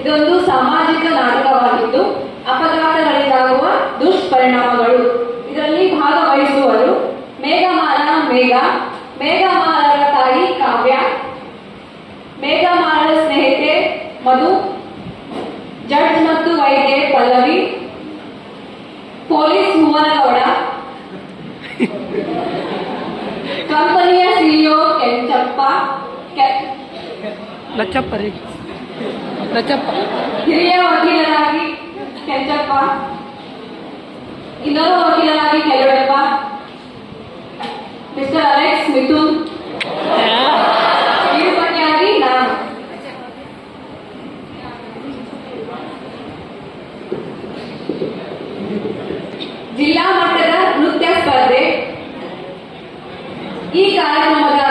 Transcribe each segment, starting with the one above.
ಇದೊಂದು ಸಾಮಾಜಿಕ ನಾಟಕವಾಗಿದ್ದು ಅಪಘಾತಗಳಿಂದಾಗುವ ದುಷ್ಪರಿಣಾಮಗಳು. ಇದರಲ್ಲಿ ಭಾಗವಹಿಸುವರು ಮೇಘಮಾಲ ಮೇಘ, ಮೇಘಮಾಲರ ತಾಯಿ ಕಾವ್ಯ, ಮೇಘಮಾಲರ ಸ್ನೇಹಿತೆ ಮಧು, ಜಡ್ಜ್ ಮತ್ತು ವೈದ್ಯ ಪಲ್ಲವಿ, ಪೊಲೀಸ್ ಭುವನಗೌಡ, ಕಂಪನಿಯ ಸಿಇಒ ಕೆಂಚಪ್ಪ ಲಚ್ಚಪ್ಪ ರೀ ಲಚ್ಚಪ್ಪ ಹಿರಿಯ ವಕೀಲರಾಗಿ ಕೆಂಚಪ್ಪ ಇನ್ನೋರ್ವ ವಕೀಲರಾಗಿ ಕೆಲವಡಪ್ಪ ಮಿಸ್ಟರ್ ಅಲೆಕ್ಸ್ ಮಿಥುನ್ ನಿರೂಪಕಿಯಾಗಿ ನಾನು ಜಿಲ್ಲಾ ಮಟ್ಟದ ನೃತ್ಯ ಸ್ಪರ್ಧೆ ಈ ಕಾರ್ಯಕ್ರಮದ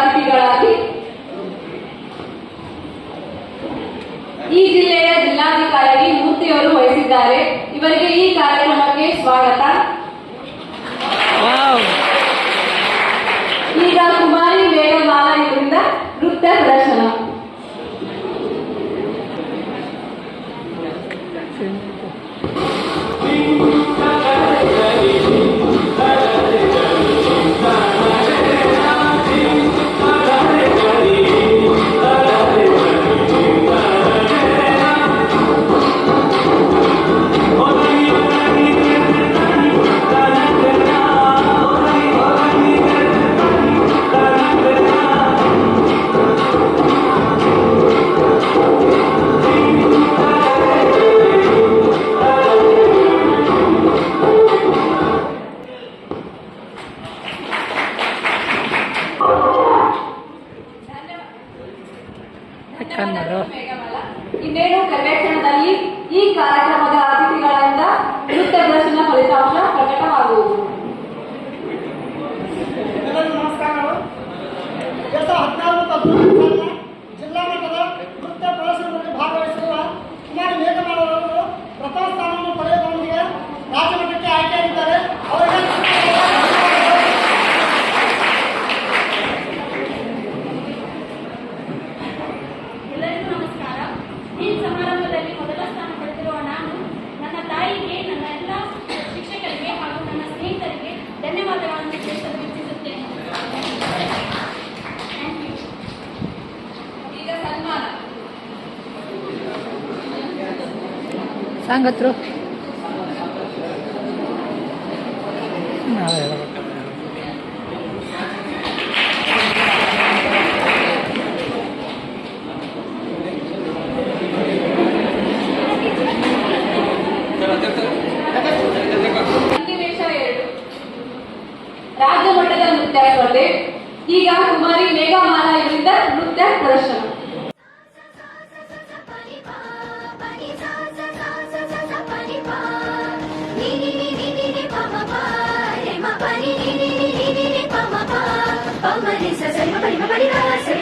ವಹಿಸಿದ್ದಾರೆ ಇವರಿಗೆ ಈ ಕಾರ್ಯಕ್ರಮಕ್ಕೆ ಸ್ವಾಗತ. ಈಗ ಕುಮಾರಿ ವೇಗಮಾಲ ನೃತ್ಯ ಪ್ರದರ್ಶನ. Sangatro. 頑張りささいまかりまりはさ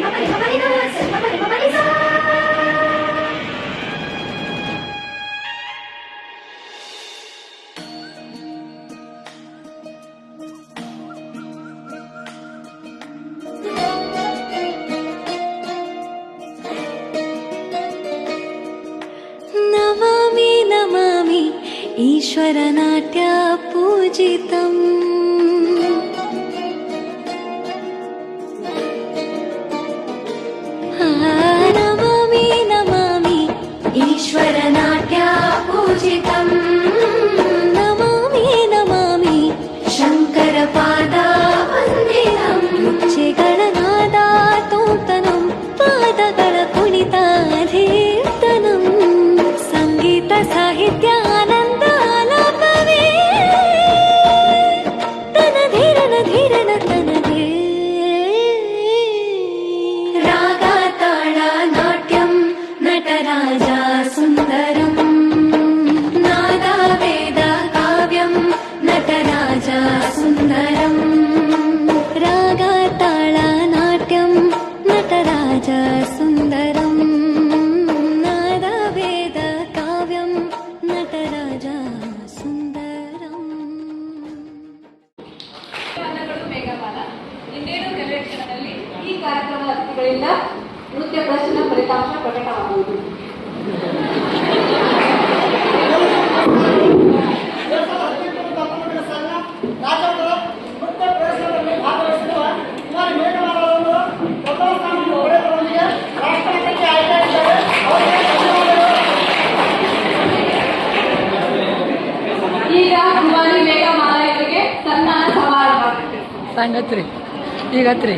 ಫಲಿತಾಂಶ ಪ್ರಕಟವಾಗುವುದು ಈಗ ಹತ್ರಿ ಈಗ ಹತ್ರಿ.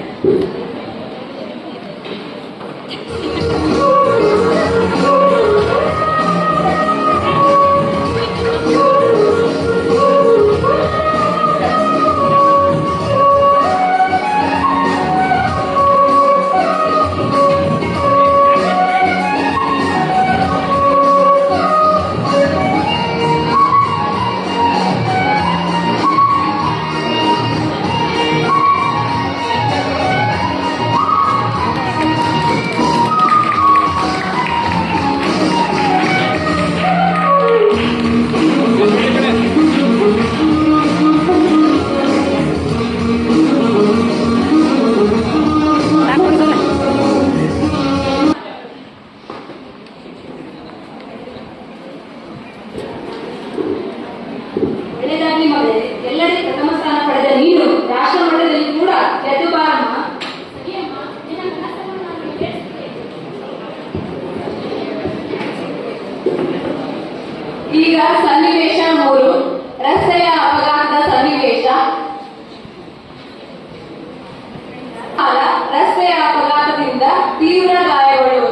വലിയൊരാളായോളൂ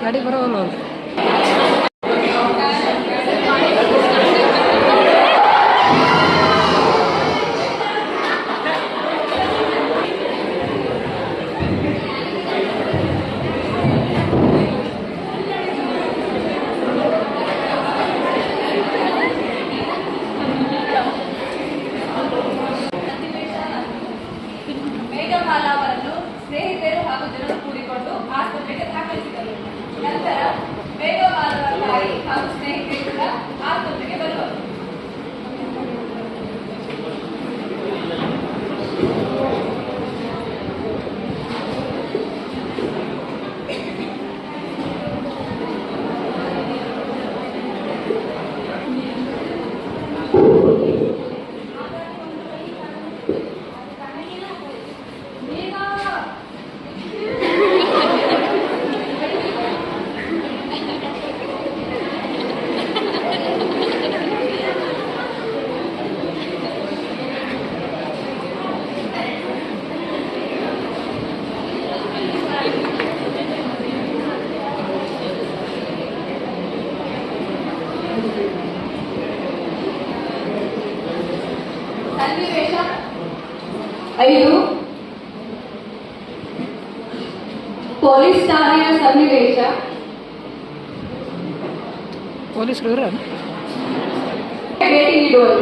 കടി കുറവൊന്നും ಪೊಲೀಸರು ಇವ್ರ ಭೇಟಿ ನೀಡುವರು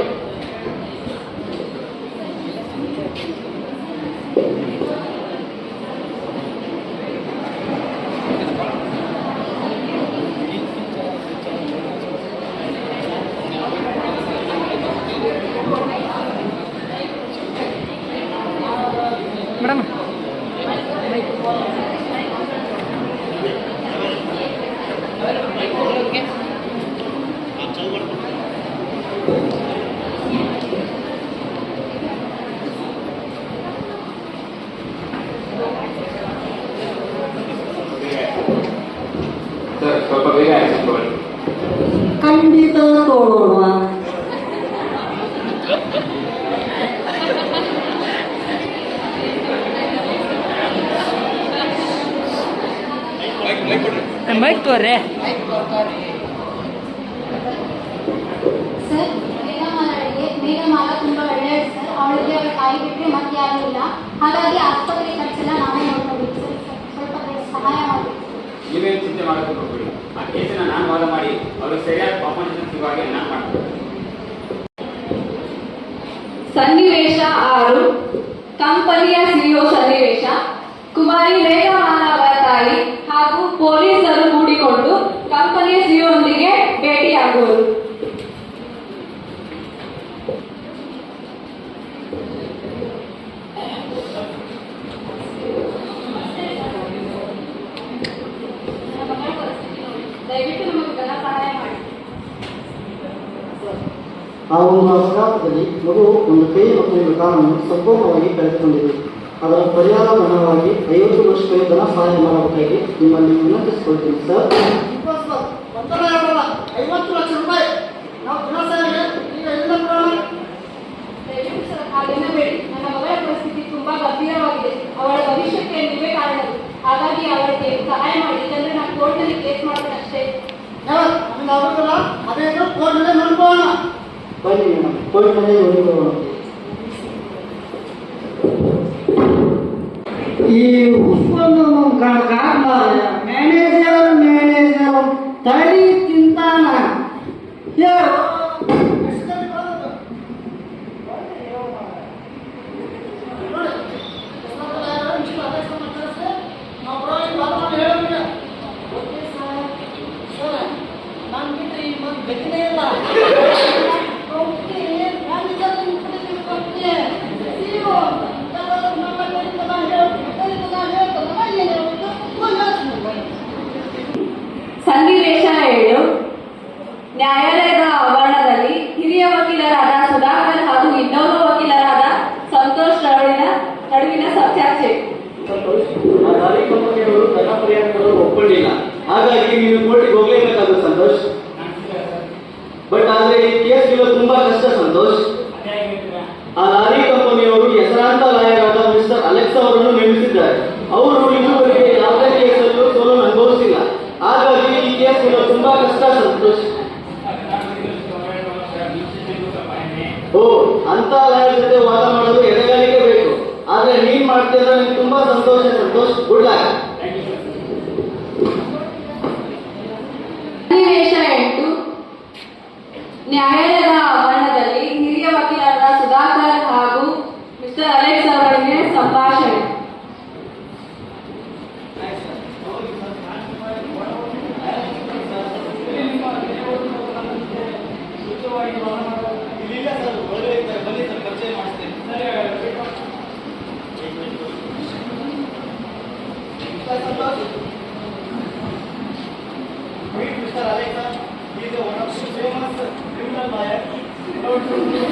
ಮೇಡಮ್ ಸರ್ ಸ್ವಲ್ಪ ಬೇಗ ಆಕ್ಷನ್ ತಗೊಳ್ಳಿ ಖಂಡಿತ ತೋಳೋಣ ಮೈಕ್ ತೋರ್ರಿ. ಸರ್ ಮೇಘಮಾಲ ತುಂಬಾ ಸರ್. ಅವಳಿಗೆ ಅವಳ ತಾಯಿ ಬಿಟ್ಟರೆ ಮತ್ತೆ ಯಾರೂ ಇಲ್ಲ. ಹಾಗಾಗಿ ಆಸ್ಪತ್ರೆ ಖರ್ಚೆಲ್ಲ ನಾವೇ ನೋಡ್ಕೋಬೇಕು ಸರ್. ಸ್ವಲ್ಪ ಬೇಗ ಸಹಾಯ ಮಾಡಬೇಕು. ನೀವೇನು ಚಿಂತೆ ಮಾಡೋದಕ್ಕೆ ಹೋಗ್ಬೇಡಿ. ಆ ಕೇಸನ್ನ ನಾನು ವಾದ ಮಾಡಿ ಅವ್ರಿಗೆ ಸರಿಯಾದ ಕಾಂಪನ್ಸೇಷನ್ ಸಿಗುವಾಗೆ ನಾನು ಮಾಡ್ತೀನಿ. ಸನ್ನಿವೇಶ ಆರು, ಕಂಪನಿಯ ಸಿಇಒ ಸನ್ನಿವೇಶ, ಕುಮಾರಿ ರೇಖಮಾಲ ಅವರ ತಾಯಿ ಹಾಗೂ ಪೊಲೀಸರು ಕೂಡಿಕೊಂಡು ಕಂಪನಿಯ ಸಿಇಒಂದಿಗೆ ಭೇಟಿಯಾಗುವರು ಅಪಘಾತದಲ್ಲಿ ಮಗು ಒಂದು ಕೈ ಮತ್ತು ಒಂದು ಕಾಲನ್ನು ಸಂಪೂರ್ಣವಾಗಿ ಕಳೆದುಕೊಂಡಿದೆ. ಅದರ ಪರಿಹಾರ ಮನವಾಗಿ ಐವತ್ತು ವರ್ಷಗಳ ಧನ ಸಹಾಯ ಮಾಡುವುದಾಗಿ ನಿಮ್ಮಲ್ಲಿ ವಿನಂತಿಸಿಕೊಳ್ತೀನಿ ಸರ್. ಐವತ್ತು ಲಕ್ಷ ರೂಪಾಯಿ. ನಾವು ಹಾಗಾಗಿ ಅವರಿಗೆ ಸಹಾಯ ಮಾಡಿ. ನಾನು ಕೇಸ್ ಮಾಡ್ತೇನೆ ಅಷ್ಟೇ. 关键点嘛，关键点有那个。Thank you.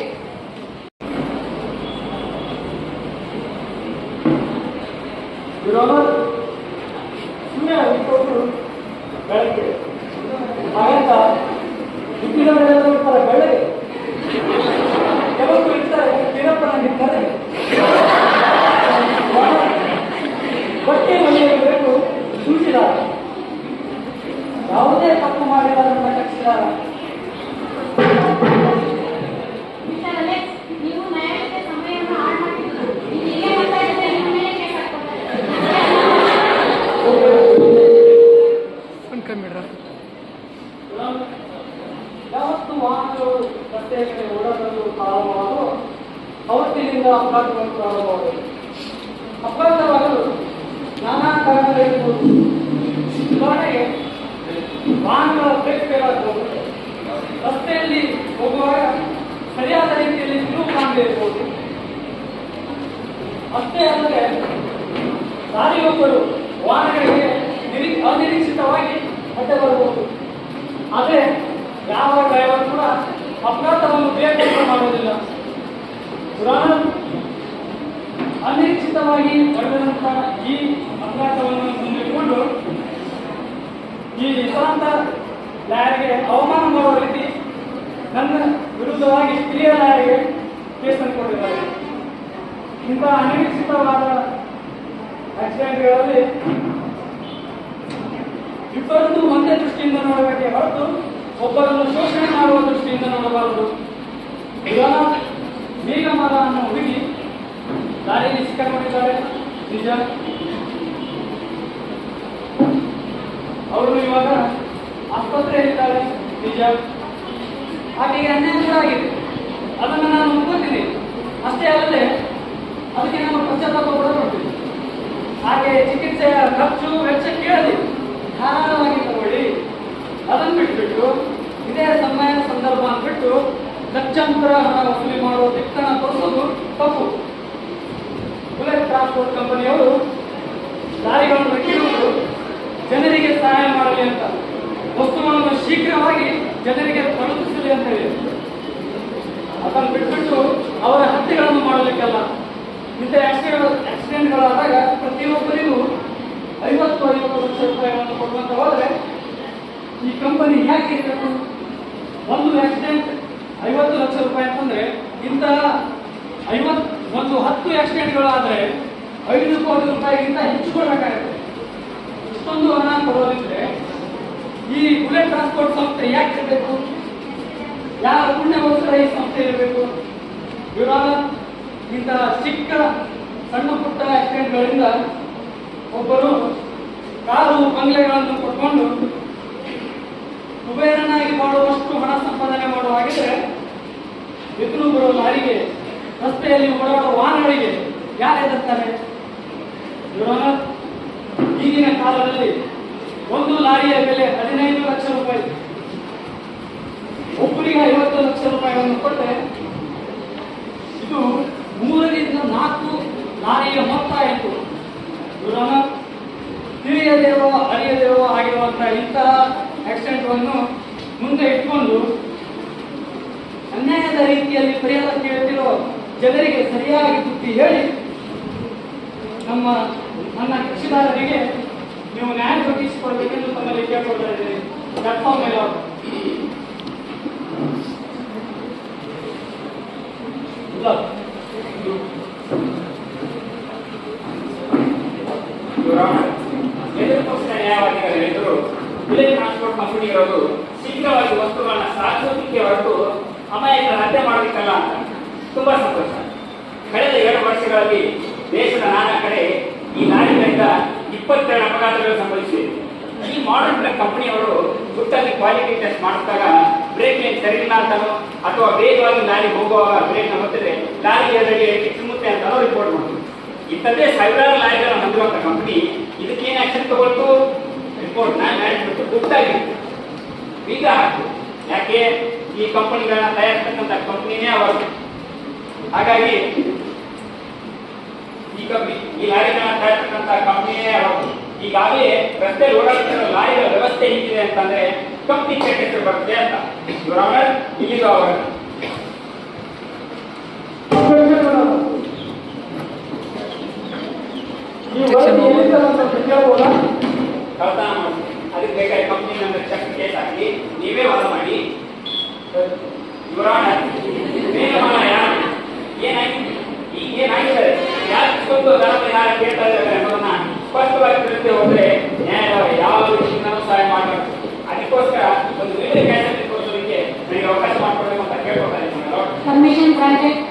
ವಿರೋಧ ಸುಮ್ಮನೆ ಆಗಿಕೊಂಡು ಬೆಳಗ್ಗೆ ಆಯ್ತಾ? ಇಟ್ಟಿರೋರು ಇರ್ತಾರೆ ಬೆಳಗ್ಗೆ ಕೆಲವರು ಇರ್ತಾರೆ ಕಿರಪ್ಪನಾಗಿರ್ತಾರೆ ಬಟ್ಟೆ ಮನೆಯಲ್ಲಿರಬೇಕು ಸೂಚಿದಾರ ಯಾವುದೇ ತಪ್ಪು ಮಾಡಿದಾರನ್ನ ಕಟ್ಟಿಸಿದಾರ ಪುರಾಣ ಅನಿರೀಕ್ಷಿತವಾಗಿ ಪಡೆದಂತ ಈ ಅಪರಾಧವನ್ನು ಮುಂದಿಟ್ಟುಕೊಂಡು ಈ ವಿಶ್ರಾಂತ ಲಾಯರ್ಗೆ ಅವಮಾನ ಮಾಡುವ ರೀತಿ ನನ್ನ ವಿರುದ್ಧವಾಗಿ ಸ್ತ್ರೀಯ ಲಾಯರ್ಗೆ ಕೇಸ್ ಕೊಟ್ಟಿದ್ದಾರೆ ಇಂಥ ಅನಿರೀಕ್ಷಿತವಾದ ಆಕ್ಸಿಡೆಂಟ್ಗಳಲ್ಲಿ ಇಬ್ಬರನ್ನು ಒಂದೇ ದೃಷ್ಟಿಯಿಂದ ನೋಡಬೇಕೆ ಹೊರತು ಒಬ್ಬರನ್ನು ಶೋಷಣೆ ಮಾಡುವ ದೃಷ್ಟಿಯಿಂದ ನೋಡಬಾರದು. ಮೇಘಮಾಲ ಅನ್ನೋ ಹುಡುಗಿ ದಾರಿಯಲ್ಲಿ ಸಿಕ್ಕಾಕೊಂಡಿದ್ದಾರೆ. ನಿಜ? ಅವರು ಇವಾಗ ಆಸ್ಪತ್ರೆಯಲ್ಲಿದ್ದಾರೆ ನಿಜ? ಆಕೆಗೆ ಅನ್ಯಾಯ ಕೂಡ ಆಗಿದೆ. ಅದನ್ನು ನಾನು ಒಪ್ಕೋತೀನಿ. ಅಷ್ಟೇ ಅಲ್ಲದೆ ಅದಕ್ಕೆ ನಾನು ಪಶ್ಚಾತ್ತಾಪ ಕೂಡ ಕೊಡ್ತೀನಿ. ಹಾಗೆ ಚಿಕಿತ್ಸೆಯ ಖರ್ಚು, ವೆಚ್ಚ ಕೇಳಲಿ ಧಾರಾಳವಾಗಿ ತಗೊಳ್ಳಿ. ಅದನ್ನು ಬಿಟ್ಬಿಟ್ಟು ಇದೇ ಸಮಯ ಸಂದರ್ಭ ಅಂದ್ಬಿಟ್ಟು ಲಕ್ಷಾಂತರ ಹಣ ವಸೂಲಿ ಮಾಡುವ ದಿಕ್ಕಣ ತೋರಿಸೋದು ತಪ್ಪು. ಬುಲೆಟ್ ಟ್ರಾನ್ಸ್ಪೋರ್ಟ್ ಕಂಪನಿಯವರು ದಾರಿಗಳನ್ನು ರಚಿಸುವುದು ಜನರಿಗೆ ಸಹಾಯ ಮಾಡಲಿ ಅಂತ. ವಸ್ತುಗಳನ್ನು ಶೀಘ್ರವಾಗಿ ಜನರಿಗೆ ತಲುಪಿಸಲಿ ಅಂತ ಹೇಳಿ. ಅದನ್ನು ಬಿಟ್ಬಿಟ್ಟು ಅವರ ಹತ್ಯೆಗಳನ್ನು ಮಾಡಲಿಕ್ಕಲ್ಲ. ಇಂಥ ಆಕ್ಸಿಡೆಂಟ್, ಆಕ್ಸಿಡೆಂಟ್ಗಳಾದಾಗ ಪ್ರತಿಯೊಬ್ಬರಿಗೂ ಐವತ್ತು ಐವತ್ತು ಲಕ್ಷ ರೂಪಾಯಿಗಳನ್ನು ಕೊಡುವಂತ ಹೋದರೆ ಈ ಕಂಪನಿ ಯಾಕೆ ಒಂದು ಆಕ್ಸಿಡೆಂಟ್ ಐವತ್ತು ಲಕ್ಷ ರೂಪಾಯಿ ಅಂತಂದ್ರೆ ಇಂತಹ ಐವತ್ ಒಂದು ಹತ್ತು ಆಕ್ಸಿಡೆಂಟ್ಗಳಾದ್ರೆ ಐದು ಕೋಟಿ ರೂಪಾಯಿಗಿಂತ ಹೆಚ್ಚು ಕೊಡಬೇಕಾಗುತ್ತೆ. ಇಷ್ಟೊಂದು ಹಣ ಕೊಡೋದಿದ್ರೆ ಈ ಬುಲೆಟ್ ಟ್ರಾನ್ಸ್ಪೋರ್ಟ್ ಸಂಸ್ಥೆ ಯಾಕೆ ಇರಬೇಕು? ಯಾರ ಪುಣ್ಯಗೋಸ್ಕರ ಈ ಸಂಸ್ಥೆ ಇರಬೇಕು? ಇವಾಗ ಇಂತಹ ಚಿಕ್ಕ, ಸಣ್ಣ ಪುಟ್ಟ ಆಕ್ಸಿಡೆಂಟ್ಗಳಿಂದ ಒಬ್ಬರು ಕಾರು ಬಂಗ್ಲೆಗಳನ್ನು ಕೊಟ್ಕೊಂಡು ಕುಬೇರನಾಗಿ ಮಾಡುವಷ್ಟು ಹಣ ಸಂಪಾದನೆ ಮಾಡುವ ಹಾಗಿದ್ರೆ ಎದುರು ಬರುವ ಲಾರಿಗೆ ರಸ್ತೆಯಲ್ಲಿ ಓಡಾಡುವ ವಾಹನಗಳಿಗೆ ಯಾರು ಎದುರ್ತಾರೆ ಈಗಿನ ಕಾಲದಲ್ಲಿ ಒಂದು ಲಾರಿಯ ಬೆಲೆ ಹದಿನೈದು ಲಕ್ಷ ರೂಪಾಯಿ. ಒಬ್ಬರಿಗೆ ಐವತ್ತು ಲಕ್ಷ ರೂಪಾಯಿಗಳನ್ನು ಕೊಟ್ಟರೆ ಇದು ಮೂರರಿಂದ ನಾಲ್ಕು ಲಾರಿಯ ಮೊತ್ತ ಆಯಿತು ತಿಳಿಯದೇವೋ ಅರಿಯದೇವೋ ಆಗಿರುವಂತಹ ಇಂತಹ ಆಕ್ಸಿಡೆಂಟ್ವನ್ನು ಮುಂದೆ ಇಟ್ಕೊಂಡು ಅನ್ಯಾಯದ ರೀತಿಯಲ್ಲಿ ಪರಿಹಾರ ಕೇಳುತ್ತಿರೋ ಜನರಿಗೆ ಸರಿಯಾಗಿ ಬುದ್ಧಿ ಹೇಳಿ ನಮ್ಮ, ನನ್ನ ಕಕ್ಷಿದಾರರಿಗೆ ನೀವು ನ್ಯಾಯ ಒದಗಿಸಿಕೊಡ್ಬೇಕೆಂದು ತಮ್ಮಲ್ಲಿ ಕೇಳ್ಕೊಳ್ತಾ ಇದ್ದೀನಿ ಪ್ಲಾಟ್ಫಾರ್ಮ್ ಮೇಲೆ ಇಲ್ಲ. ಬುಲೆಟ್ ಟ್ರಾನ್ಸ್ಪೋರ್ಟ್ ಕಂಪನಿ ಇರೋದು ಶೀಘ್ರವಾಗಿ ವಸ್ತುಗಳನ್ನ ಸಾಗಿಸೋದಕ್ಕೆ ಹೊರತು ಅಮಾಯಕರ ಹತ್ಯೆ ಮಾಡಬೇಕಲ್ಲ ಅಂತ ತುಂಬಾ ಸಂತೋಷ. ಕಳೆದ ಎರಡು ವರ್ಷಗಳಲ್ಲಿ ದೇಶದ ನಾನಾ ಕಡೆ ಈ ಲಾರಿಗಳಿಂದ ಇಪ್ಪತ್ತೆರಡು ಅಪಘಾತಗಳು ಸಂಭವಿಸಿವೆ. ಈ ಮಾಡರ್ನ್ ಕಂಪನಿಯವರು ಗುಟ್ಟಾಗಿ ಕ್ವಾಲಿಟಿ ಟೆಸ್ಟ್ ಮಾಡಿದಾಗ ಬ್ರೇಕ್ ಲೈನ್ ಸರಿ ಇಲ್ಲ ಅಥವಾ ವೇಗವಾಗಿ ಲಾರಿ ಹೋಗುವಾಗ ಬ್ರೇಕ್ ಒತ್ತಿದ್ರೆ ಲಾರಿ ಎದುರಿಗೆ ಚಿಮ್ಮುತ್ತೆ ಅಂತಾನೋ ರಿಪೋರ್ಟ್ ಮಾಡಿದ್ರು ಇಂಥದ್ದೇ ಸಾವಿರಾರು ಲಾರಿಗಳನ್ನು ಹೊಂದಿರುವಂತ ಕಂಪನಿ ಇದಕ್ಕೇನು ಆಕ್ಷನ್ ತಗೊಳ್ತು? ರಿಪೋರ್ಟ್ನ ಮ್ಯಾನೇಜ್ಮೆಂಟ್ ಗುಟ್ಟಾಗಿತ್ತು ಈಗ ಹಾಕು ಯಾಕೆ? ಈ ಕಂಪನಿಗಳನ್ನ ತಯಾರಿಸ್ತಕ್ಕಂಥ ಕಂಪನಿನೇ ಅವರು. ಹಾಗಾಗಿ ಈ ಕಂಪನಿ, ಈ ಲಾರಿಗಳನ್ನ ತಯಾರಿಸ್ತಕ್ಕಂಥ ಕಂಪನಿನೇ ಅವರು. ಈಗಾಗಲೇ ರಸ್ತೆಯಲ್ಲಿ ಓಡಾಡ್ತಿರೋ ಲಾರಿಗಳ ವ್ಯವಸ್ಥೆ ಹೇಗಿದೆ ಅಂತಂದ್ರೆ ಕಂಪನಿ ಚೆಕ್ ಹೆಸರು ಬರುತ್ತೆ ಅಂತ. ಇವರ ಇಲ್ಲಿಗೂ ಅವರು. ಈ ವರದಿ ಎಲ್ಲಿಂದ ಬಂತು ಅಂತ ಕೇಳ್ಬೋದಾ? ಕಳ್ತನ ಅದಕ್ಕೆ ಬೇಕಾಗಿ ಕಂಪ್ನಿ ನನ್ನ ಚೆಕ್ ಕೇಸ್ ಹಾಕಿ, ನೀವೇ ವಾದ ಮಾಡಿ. ಇವರಾಣ ಏನಾಗಿದೆ ಈಗ ಏನಾಗಿದೆ ಯಾರು ಯಾರು ಕೇಳ್ತಾ ಇದ್ದಾರೆ ಅನ್ನೋದನ್ನ ಸ್ಪಷ್ಟವಾಗಿ ತಿಳಿದೇ ಹೋದ್ರೆ ನ್ಯಾಯಾಲಯ ಯಾವ ರೀತಿಯಿಂದಲೂ ಸಹಾಯ ಅದಕ್ಕೋಸ್ಕರ ಒಂದು ವಿಡಿಯೋ ಕ್ಯಾಸೆಟ್ ತೋರಿಸೋದಕ್ಕೆ ನನಗೆ ಅವಕಾಶ ಅಂತ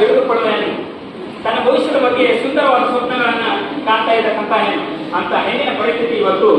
ಹೆಣ್ಣು ತನ್ನ ಭವಿಷ್ಯದ ಬಗ್ಗೆ ಸುಂದರವಾದ ಸ್ವಪ್ನಗಳನ್ನು ಕಾಣ್ತಾ ಇದ್ದ ಹೆಣ್ಣು ಅಂತ ಹೆಣ್ಣಿನ ಪರಿಸ್ಥಿತಿ ಇವತ್ತು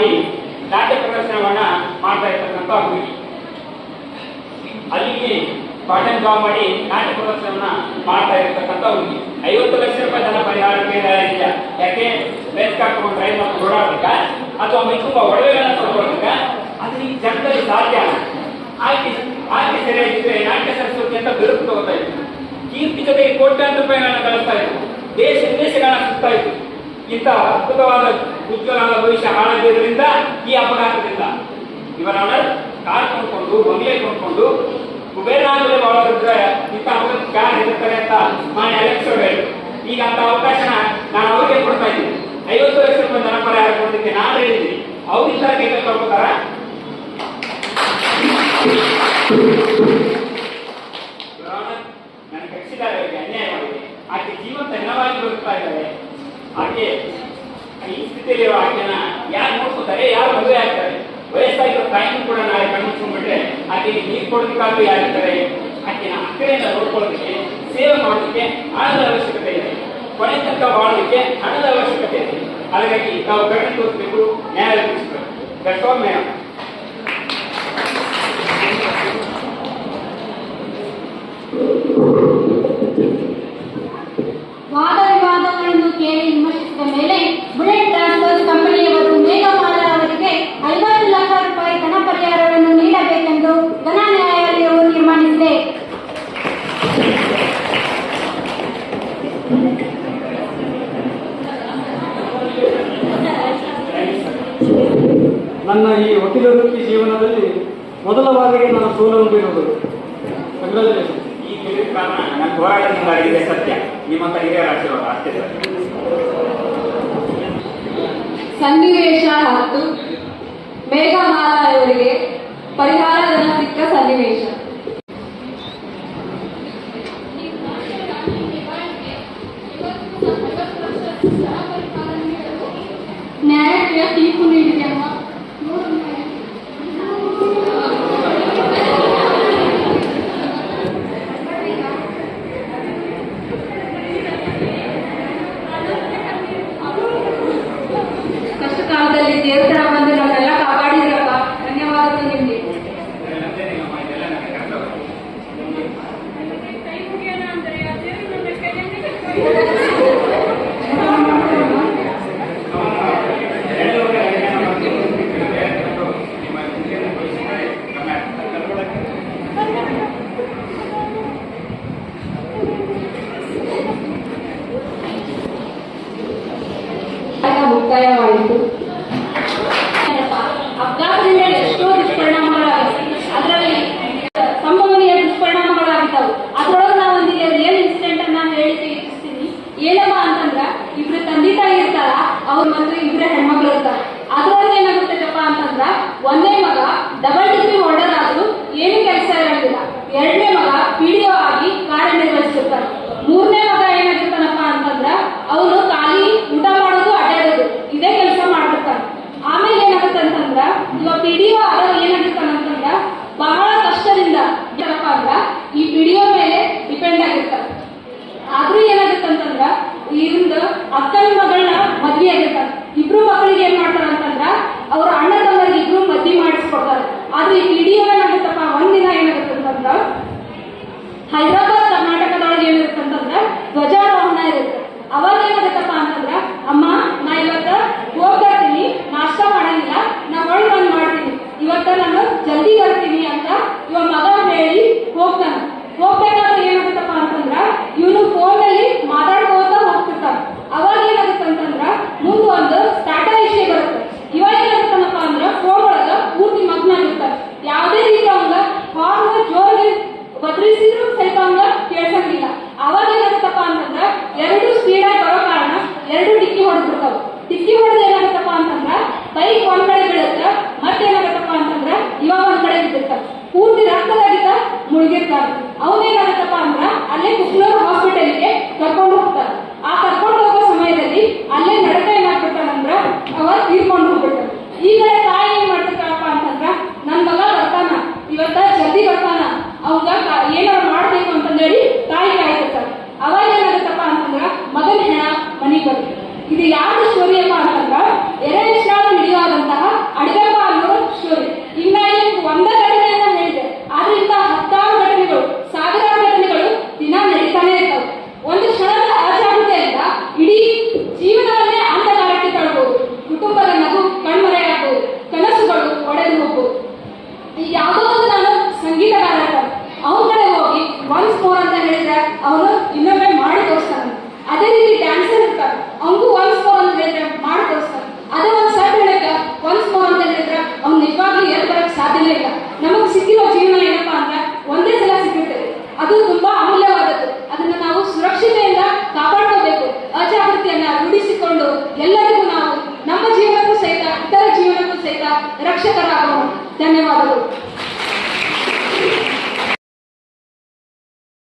ಮಾಡಿ ನಾಟ್ಯ ಪ್ರದರ್ಶನವನ್ನ ಮಾಡ್ತಾ ಇರ್ತಕ್ಕಂಥ ಹುಡುಗಿ. ಅಲ್ಲಿಗೆ ಕಾಟನ್ ಜಾಬ್ ಮಾಡಿ ನಾಟ್ಯ ಪ್ರದರ್ಶನವನ್ನ ಮಾಡ್ತಾ ಇರ್ತಕ್ಕಂಥ ಹುಡುಗಿ. ಐವತ್ತು ಲಕ್ಷ ರೂಪಾಯಿ ಧನ ಪರಿಹಾರ ಕೇಳಿಲ್ಲ ಯಾಕೆ? ಬೇಸ್ಕ್ ಹಾಕೊಂಡು ಮತ್ತು ಓಡಾಡ್ಬೇಕ ಅಥವಾ ಮೈ ತುಂಬ ಒಡವೆಗಳನ್ನ ತಗೊಳ್ಬೇಕ ಅದು ಈ ಜನದಲ್ಲಿ ಸಾಧ್ಯ ಆಕೆ ಆಕೆ ಸರಿಯಾಗಿದ್ರೆ ನಾಟ್ಯ ಸಂಸ್ಕೃತಿ ಅಂತ ಬಿರುಕು ತಗೋತಾ ಇತ್ತು ಕೀರ್ತಿ ಜೊತೆಗೆ ಕೋಟ್ಯಾಂತರ ರೂಪಾಯಿಗಳನ್ನ ಕಳಿಸ್ತಾ ಇತ್ತು ದೇಶ ವಿದೇಶಗಳನ್ನ ಸುತ್ತಾ ಇತ್ತು ಇಂತಹ ಅದ್ಭುತವಾದ ಉಜ್ವಲವಾದ ಭವಿಷ್ಯ ಹಾಳಾಗಿದ್ದರಿಂದ ಈ ಅಪಘಾತದಿಂದ ಇವರನ್ನ ಕಾರ್ ಕೊಂಡ್ಕೊಂಡು ಬಂಗ್ಲೆ ಕೊಂಡ್ಕೊಂಡು ಕುಬೇರನಾಗಲೇ ಒಳಗಿದ್ರೆ ಇಂಥ ಅಪಘಾತ ಯಾರು ಹೆದರ್ತಾರೆ ಅಂತ ಮಾನ್ಯ ಅಧ್ಯಕ್ಷ ಹೇಳಿ ಈಗ ಅಂತ ಅವಕಾಶನ ನಾನು ಅವ್ರಿಗೆ ಕೊಡ್ತಾ ಇದ್ದೀನಿ. ಐವತ್ತು ಲಕ್ಷ ರೂಪಾಯಿ ಜನ ಪರಿಹಾರ ಕೊಡೋದಕ್ಕೆ ನಾನು ಹೇಳಿದ್ದೀನಿ. ಅವ್ರಿಂದ ಕೈ ತಗೋತಾರ? ನನ್ನ ಅನ್ಯಾಯ ಮಾಡಿದೆ ಆಕೆ ಜೀವಂತ ಹೆಣವಾಗಿ ಬದುಕ್ತಾ ಇದ್ದಾರೆ. ಆಕೆ ಈ ಸ್ಥಿತಿಯಲ್ಲಿರೋ ಆಕೆನ ಯಾರು ನೋಡ್ಕೋತಾರೆ ಯಾರು ಮದುವೆ ಆಗ್ತಾರೆ? ವಯಸ್ಸಾಗಿರೋ ತಾಯಿನೂ ಕೂಡ ನಾಳೆ ಕಣ್ಣಿಸ್ಕೊಂಡ್ಬಿಟ್ರೆ ಆಕೆಗೆ ನೀರು ಕೊಡೋದಕ್ಕಾದ್ರೂ ಯಾರಿದ್ದಾರೆ ಆಕೆನ ಅಕ್ಕರೆಯಿಂದ ನೋಡ್ಕೊಳ್ಳೋದಕ್ಕೆ ಸೇವೆ ಮಾಡೋದಕ್ಕೆ ಹಣದ ಅವಶ್ಯಕತೆ ಇದೆ. ಕೊನೆ ತನಕ ಬಾಳೋದಕ್ಕೆ ಹಣದ ಅವಶ್ಯಕತೆ ಇದೆ. ಹಾಗಾಗಿ ನಾವು ಕಣ್ಣು ತೋರಿಸಬೇಕು, ನ್ಯಾಯ ತೋರಿಸಬೇಕು ಮೇಡಮ್ ಬುಲೆಟ್ ಟ್ರಾನ್ಸ್ಪೋರ್ಟ್ ಕಂಪನಿಯವರು ಮೇಘಮಾಲ ಅವರಿಗೆ ಐವತ್ತು ಲಕ್ಷ ರೂಪಾಯಿ ಧನ ಪರಿಹಾರವನ್ನು ನೀಡಬೇಕೆಂದು ಘನ ನ್ಯಾಯಾಲಯವು ತೀರ್ಮಾನಿಸಿದೆ. ನನ್ನ ಈ ವಕೀಲ ವೃತ್ತಿ ಜೀವನದಲ್ಲಿ ಮೊದಲ ಬಾರಿಗೆ ನನ್ನ ಸೋಲನ್ನು ಬೀರುವುದು ಕಂಗ್ರಾಚುಲೇಷನ್ ಈ ಕಾರಣ ನನ್ನ ಹೋರಾಟದಿಂದ ಇದೆ ಸತ್ಯ. ನಿಮ್ಮ ಹಿರಿಯರ ಆಶೀರ್ವಾದ. ಅಷ್ಟೇ ಸರ್. ಸನ್ನಿವೇಶ ಮತ್ತು ಮೇಘಮಾಲ ಅವರಿಗೆ ಪರಿಹಾರ ಧನ ಸಿಕ್ಕ ಸನ್ನಿವೇಶ ನ್ಯಾಯಾಲಯ ತೀರ್ಪು ನೀಡಿದೆ ಅಮ್ಮ ಕಷ್ಟ ಕಾಲದಲ್ಲಿ ದೇವ್ರ ತರ ಬಂದು ನಮ್ಮೆಲ್ಲ ಕಾಪಾಡಿದ್ರಪ್ಪ ಧನ್ಯವಾದಗಳು ನಿಮ್ಗೆ ಕೈ ಮುಗಿಯೋಣ ಅಂದರೆ ಆ ದೇವರು ನನ್ನ ಕೈಯಲ್ಲಿ ಮುಕ್ತಾಯವಾಯಿತು ಅಭ್ಯಾಸದಿಂದ ಎಷ್ಟೋ ದುಷ್ಪರಿಣಾಮಗಳಾಗಿವೆ ಅದರಲ್ಲಿ ಸಂಭವನೀಯ ದುಷ್ಪರಿಣಾಮಗಳಾಗಿದ್ದಾವೆ ಅದ್ರೊಳಗೆ ನಾವು ಒಂದು ರಿಯಲ್ ಇನ್ಸಿಡೆಂಟ್ ಅನ್ನ ಹೇಳಿ ತಿಳಿಸ್ತೀನಿ ಏನಪ್ಪ ಅಂತಂದ್ರ ಇಬ್ರು ತಂದೆ ತಾಯಿ ಇರ್ತಾರ ಅವ್ರ ಮತ್ತು ಇಬ್ರು ಹೆಣ್ಮಕ್ಳು ಇರ್ತಾರ ಅದ್ರೊಳಗೆ ಏನಾಗುತ್ತೈತಪ್ಪ ಅಂತಂದ್ರ ಒಂದೇ ಮಗ ಡಬಲ್ ಡಿಗ್ರಿ ಹೋಲ್ಡರ್ ಆದ್ರೂ ಏನು ಕೆಲಸ ಇರಂಗಿಲ್ಲ ಎರಡನೇ ಮಗ ಪಿಡಿಒ ಆಗಿ ಕಾರ್ಯನಿರ್ವಹಿಸಿರ್ತಾನೆ ಮೂರನೇ ಮಗ ಏನಾಗಿರ್ತಾನಪ್ಪ ಅಂತಂದ್ರ ಅವನು ಖಾಲಿ ಊಟ ಮಾಡೋದು ಅಡ್ಡಾಡೋದು ಇದೇ ಕೆಲಸ ಮಾಡ್ಬಿಡ್ತಾನೆ ಆಮೇಲೆ ಏನಾಗುತ್ತೆ ಅಂತಂದ್ರ, ಇವಾಗ ಪಿಡಿಒ ಅನ್ನೋ ಸ್ಟೋರಿ